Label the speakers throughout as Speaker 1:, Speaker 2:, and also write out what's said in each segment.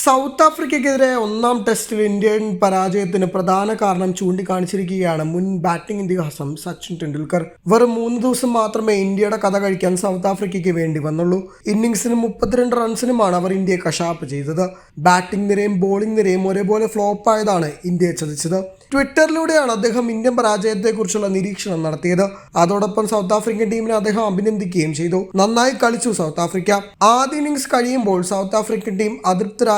Speaker 1: South ആഫ്രിക്കയ്ക്കെതിരെ ഒന്നാം ടെസ്റ്റിൽ Indian പരാജയത്തിന് പ്രധാന കാരണം ചൂണ്ടിക്കാണിച്ചിരിക്കുകയാണ് മുൻ ബാറ്റിംഗ് ഇതിഹാസം സച്ചിൻ ടെണ്ടുൽക്കർ. വെറും മൂന്ന് ദിവസം മാത്രമേ ഇന്ത്യയുടെ കഥ കഴിക്കാൻ സൗത്ത് ആഫ്രിക്കയ്ക്ക് വേണ്ടി വന്നുള്ളൂ. ഇന്നിങ്സിന് മുപ്പത്തിരണ്ട് റൺസിനുമാണ് അവർ ഇന്ത്യയെ കഷാപ്പ് ചെയ്തത്. ബാറ്റിംഗ് നിരയും ബോളിംഗ് നിരയും ഒരേപോലെ ഫ്ലോപ്പായതാണ് ഇന്ത്യയെ ചതിച്ചത്. ട്വിറ്ററിലൂടെയാണ് അദ്ദേഹം ഇന്ത്യൻ പരാജയത്തെക്കുറിച്ചുള്ള നിരീക്ഷണം നടത്തിയത്. അതോടൊപ്പം സൗത്ത് ആഫ്രിക്കൻ ടീമിനെ അദ്ദേഹം അഭിനന്ദിക്കുകയും ചെയ്തു. നന്നായി കളിച്ചു സൗത്ത് ആഫ്രിക്ക. ആദ്യ ഇന്നിങ്സ് കഴിയുമ്പോൾ സൗത്ത് ആഫ്രിക്കൻ ടീം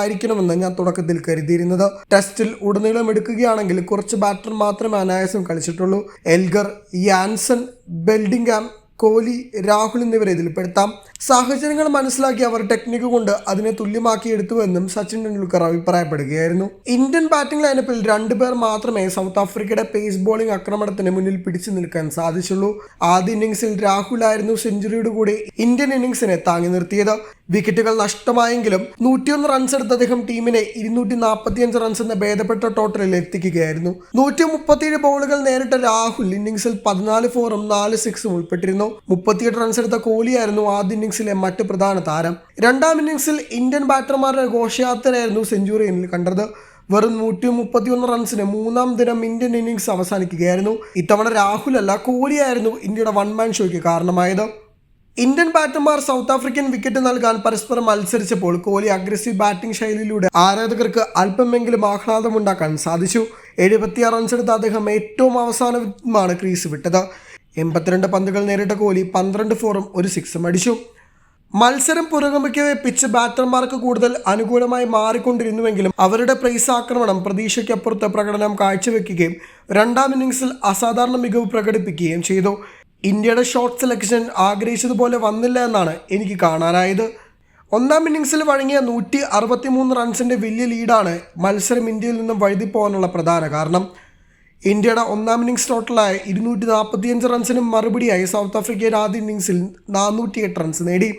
Speaker 1: അതൃപ്തരായിരിക്കണമെന്ന് ഞാൻ തുടക്കത്തിൽ കരുതിയിരുന്നത്. ടെസ്റ്റിൽ ഉടനീളം എടുക്കുകയാണെങ്കിൽ കുറച്ച് ബാറ്റർ മാത്രമേ അനായാസം കളിച്ചിട്ടുള്ളൂ. Elgar Jansen Bedingham Kohli Rahul എന്നിവരെ ഇതിൽപ്പെടുത്താം. സാഹചര്യങ്ങൾ മനസ്സിലാക്കി അവർ ടെക്നിക്ക് കൊണ്ട് അതിനെ തുല്യമാക്കി എടുത്തുവെന്നും സച്ചിൻ ടെണ്ടുൽക്കർ അഭിപ്രായപ്പെടുകയായിരുന്നു. ഇന്ത്യൻ ബാറ്റിംഗ് ലൈനപ്പിൽ രണ്ടുപേർ മാത്രമേ സൗത്ത് ആഫ്രിക്കയുടെ പേസ് ബോളിംഗ് ആക്രമണത്തിന് മുന്നിൽ പിടിച്ചു നിൽക്കാൻ സാധിച്ചുള്ളൂ. ആദ്യ ഇന്നിംഗ്സിൽ രാഹുൽ ആയിരുന്നു സെഞ്ചുറിയുടെ കൂടി ഇന്ത്യൻ ഇന്നിംഗ്സിനെ താങ്ങി നിർത്തിയത്. വിക്കറ്റുകൾ നഷ്ടമായെങ്കിലും നൂറ്റിയൊന്ന് റൺസ് എടുത്ത അദ്ദേഹം ടീമിനെ ഇരുന്നൂറ്റി നാൽപ്പത്തിയഞ്ച് റൺസ് എന്ന ഭേദപ്പെട്ട ടോട്ടലിൽ എത്തിക്കുകയായിരുന്നു. നൂറ്റി മുപ്പത്തിയേഴ് ബോളുകൾ നേരിട്ട രാഹുൽ ഇന്നിംഗ്സിൽ പതിനാല് ഫോറും നാല് സിക്സും ഉൾപ്പെട്ടിരുന്നു. മുപ്പത്തിയെട്ട് റൺസ് എടുത്ത കോഹ്ലിയായിരുന്നു ആദ്യ ഇന്നിംഗ്സിലെ മറ്റ് പ്രധാന താരം. രണ്ടാം ഇന്നിംഗ്സിൽ ഇന്ത്യൻ ബാറ്റർമാരുടെ ഘോഷയാത്രയായിരുന്നു സെഞ്ചുറിയിൽ കണ്ടത്. വെറും നൂറ്റി മുപ്പത്തിയൊന്ന് റൺസിന് മൂന്നാം ദിനം ഇന്ത്യൻ ഇന്നിംഗ്സ് അവസാനിക്കുകയായിരുന്നു. ഇത്തവണ രാഹുലല്ല കോഹ്ലിയായിരുന്നു ഇന്ത്യയുടെ വൺ മാൻ ഷോയ്ക്ക് കാരണമായത്. ഇന്ത്യൻ ബാറ്റർമാർ സൗത്ത് ആഫ്രിക്കൻ വിക്കറ്റ് നൽകാൻ പരസ്പരം മത്സരിച്ചപ്പോൾ കോഹ്ലി അഗ്രസീവ് ബാറ്റിംഗ് ശൈലിയിലൂടെ ആരാധകർക്ക് അല്പമെങ്കിലും ആഹ്ലാദമുണ്ടാക്കാൻ സാധിച്ചു. എഴുപത്തിയാറ് റൺസെടുത്ത അദ്ദേഹം ഏറ്റവും അവസാനമാണ് ക്രീസ് വിട്ടത്. എൺപത്തിരണ്ട് പന്തുകൾ നേരിട്ട കോഹ്ലി പന്ത്രണ്ട് ഫോറും ഒരു സിക്സും അടിച്ചു. മത്സരം പുരോഗമിക്കവെ പിച്ച് ബാറ്റർമാർക്ക് കൂടുതൽ അനുകൂലമായി മാറിക്കൊണ്ടിരുന്നുവെങ്കിലും അവരുടെ പ്രൈസ് ആക്രമണം പ്രതീക്ഷയ്ക്കപ്പുറത്ത് പ്രകടനം കാഴ്ചവെക്കുകയും രണ്ടാം ഇന്നിംഗ്സിൽ അസാധാരണ മികവ് പ്രകടിപ്പിക്കുകയും ചെയ്തു. ഇന്ത്യയുടെ ഷോട്ട് സെലക്ഷൻ ആഗ്രഹിച്ചതുപോലെ വന്നില്ല എന്നാണ് എനിക്ക് കാണാനായത്. ഒന്നാം ഇന്നിങ്സിൽ വഴങ്ങിയ നൂറ്റി അറുപത്തി മൂന്ന് റൺസിന്റെ വലിയ ലീഡാണ് മത്സരം ഇന്ത്യയിൽ നിന്നും വഴുതിപ്പോകാനുള്ള പ്രധാന കാരണം. ഇന്ത്യയുടെ ഒന്നാം ഇന്നിങ്സ് ടോട്ടലായ ഇരുന്നൂറ്റി നാൽപ്പത്തിയഞ്ച് റൺസിനും മറുപടിയായി സൗത്ത് ആഫ്രിക്കയുടെ ആദ്യ ഇന്നിംഗ്സിൽ നാനൂറ്റിയെട്ട് റൺസ് നേടി.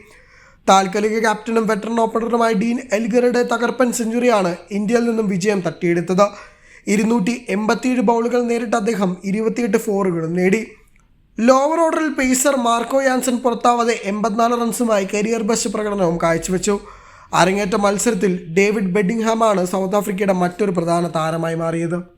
Speaker 1: താൽക്കാലിക ക്യാപ്റ്റനും വെറ്ററൻ ഓപ്പണറുമായ ഡീൻ എൽഗറുടെ തകർപ്പൻ സെഞ്ചുറിയാണ് ഇന്ത്യയിൽ നിന്നും വിജയം തട്ടിയെടുത്തത്. ഇരുന്നൂറ്റി എൺപത്തിയേഴ് ബൗളുകൾ നേരിട്ട് അദ്ദേഹം ഇരുപത്തിയെട്ട് ഫോറുകളും നേടി. ലോവർ ഓർഡറിൽ പേസർ മാർക്കോ യാൻസൺ പുറത്താവാതെ എൺപത്തിനാല് റൺസുമായി കരിയർ ബെസ്റ്റ് പ്രകടനവും കാഴ്ചവെച്ചു. അരങ്ങേറ്റ മത്സരത്തിൽ ഡേവിഡ് ബെഡിംഗ്ഹാമാണ് സൗത്ത് ആഫ്രിക്കയുടെ മറ്റൊരു പ്രധാന താരമായി മാറിയത്.